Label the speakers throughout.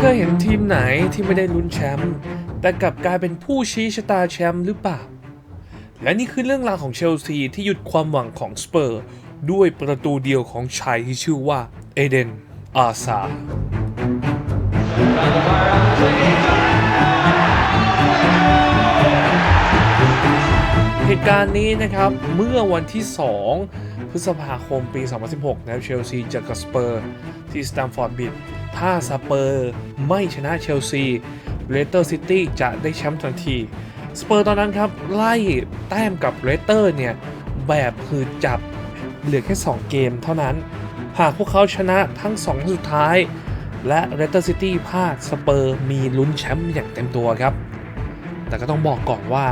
Speaker 1: เคยเห็นทีมไหนที่ไม่ได้ลุ้นแชมป์แต่กลับกลายเป็นผู้ชี้ชะตาแชมป์หรือเปล่า และนี่คือเรื่องราวของเชลซีที่หยุดความหวังของสเปอร์ ด้วยประตูเดียวของชายที่ชื่อว่าเอเดนอาซา ตุการณ์นี้นะครับเมื่อวันที่ 2 พฤษภาคมปี 2016 นะครับเชลซีเจอกับสเปอร์ที่สแตมฟอร์ดบิดถ้าสเปอร์ไม่ชนะเชลซีเลสเตอร์ซิตี้จะได้แชมป์ทันที สเปอร์ตอนนั้นครับ ไล่แต้มกับเลสเตอร์เนี่ย แบบหืดจับเหลือแค่ 2 เกมเท่านั้น หากพวกเขาชนะทั้ง 2 สุดท้าย และเลสเตอร์ซิตี้พลาดสเปอร์มีลุ้นแชมป์อย่างเต็มตัวครับ แต่ก็ต้องบอกก่อนว่า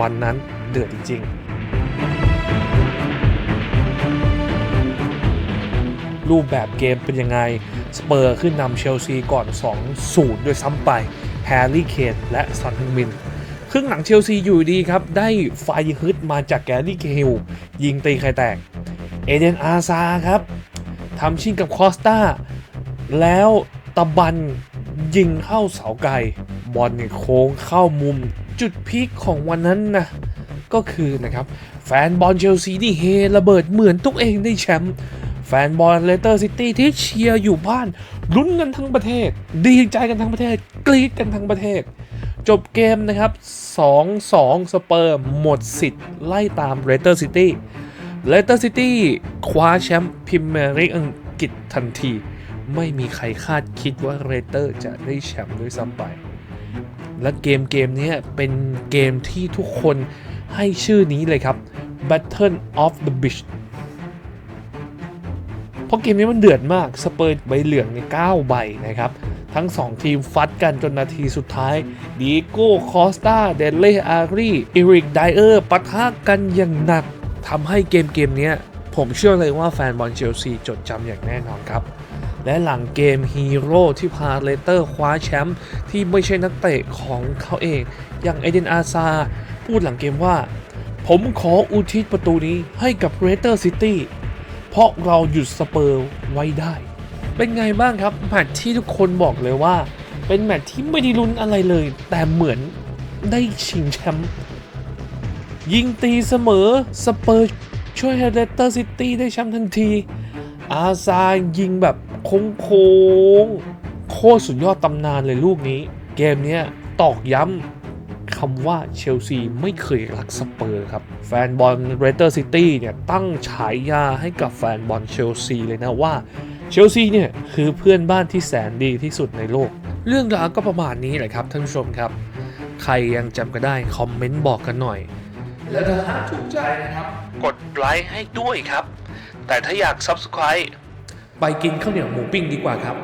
Speaker 1: วันนั้น เดือดจริง ๆ รูปแบบเกมเป็นยังไง สเปอร์ขึ้นนำเชลซีก่อน 2-0 ด้วยซ้ำไปแฮร์รี่เคนและซอนฮึงมินครึ่งหลังเชลซีอยู่ดีครับ ได้ไฟฮึดมาจากแกรี่เคฮิลยิงตีไข่แตก เอเดนอาซาครับทำชิงกับคอสตาแล้วตะบันยิงเข้าเสาไกลบอลเนี่ยโค้งเข้ามุมจุดพีคของวันนั้นนะ ก็คือนะครับแฟนบอลเชลซีที่เฮระเบิดเหมือนตัวเองได้แชมป์แฟนบอลเลสเตอร์ซิตี้ที่เชียร์อยู่บ้านลุ้นกันทั้งประเทศ ดีใจกันทั้งประเทศ กรี๊ดกันทั้งประเทศ จบเกมนะครับ 2-2 สเปอร์หมดสิทธิ์ไล่ตามเลสเตอร์ซิตี้เลสเตอร์ซิตี้คว้าแชมป์พรีเมียร์ลีกอังกฤษทันที ไม่มีใครคาดคิดว่าเรเตอร์จะได้แชมป์ด้วยซ้ำไป และเกมเกมนี้เป็นเกมที่ทุกคน ให้ชื่อนี้เลยครับ Battle of the Beach เพราะเกมนี้มันเดือดมาก สเปอร์ใบเหลืองใน9ใบนะครับ ทั้ง 2 ทีมฟัดกันจนนาทีสุดท้ายดีโก้คอสตาเดนเล่อารีอิริกไดเออร์ปะทะกันอย่างหนักทำให้เกมเกมนี้ผมเชื่อเลยว่าแฟนบอลเชลซีจดจำอย่างแน่นอนครับ และหลังเกมฮีโร่ที่พาเลสเตอร์คว้าแชมป์ที่ไม่ใช่นักเตะของเขาเอง อย่างเอเดนอาซา พูดหลังเกมว่า ผมขออุทิศประตูนี้ให้กับเรเตอร์ซิตี้เพราะเราหยุดสเปอร์ไว้ได้ เป็นไงบ้างครับแมตช์ที่ทุกคนบอกเลยว่า เป็นแมตช์ที่ไม่ได้ลุ้นอะไรเลย แต่เหมือนได้ชิงแชมป์ยิงตีเสมอสเปอร์ช่วยเลสเตอร์ซิตี้ได้แชมป์ทันที อาซายิงแบบโค้งๆโคตรสุดยอดตำนานเลยลูกนี้ เกมนี้ตอกย้ำำว่าเชลซีไม่เคยรักสเปอร์ครับ แฟนบอลเรเตอร์ซิตี้เนี่ยตั้งฉายาให้กับแฟนบอลเชลซีเลยนะว่าเชลซีเนี่ยคือเพื่อนบ้านที่แสนดีที่สุดในโลก เรื่องราวก็ประมาณนี้แหละครับท่านผู้ชมครับ ใครยังจำกันได้คอมเมนต์บอกกันหน่อย และถ้าหากถูกใจนะครับ กดไลค์ให้ด้วยครับ แต่ถ้าอยาก Subscribe ไปกินข้าวเหนียวหมูปิ้งดีกว่าครับ